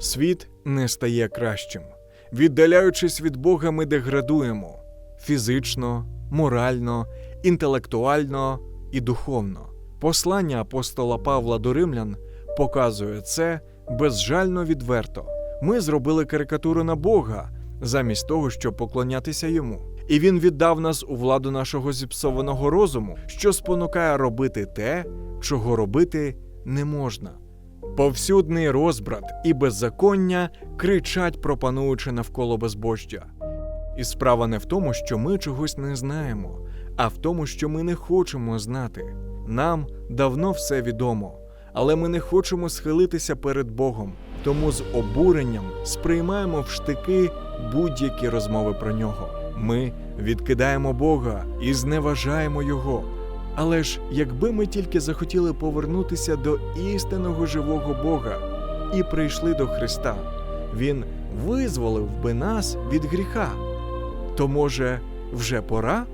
Світ не стає кращим. Віддаляючись від Бога, ми деградуємо фізично, морально, інтелектуально і духовно. Послання апостола Павла до римлян показує це безжально відверто. Ми зробили карикатуру на Бога замість того, щоб поклонятися йому. І він віддав нас у владу нашого зіпсованого розуму, що спонукає робити те, чого робити не можна. Повсюдний розбрат і беззаконня кричать, пропануючи навколо безбожжя. І справа не в тому, що ми чогось не знаємо, а в тому, що ми не хочемо знати. Нам давно все відомо, але ми не хочемо схилитися перед Богом, тому з обуренням сприймаємо в штики будь-які розмови про нього. Ми відкидаємо Бога і зневажаємо Його. Але ж якби ми тільки захотіли повернутися до істинного живого Бога і прийшли до Христа, Він визволив би нас від гріха. То може вже пора?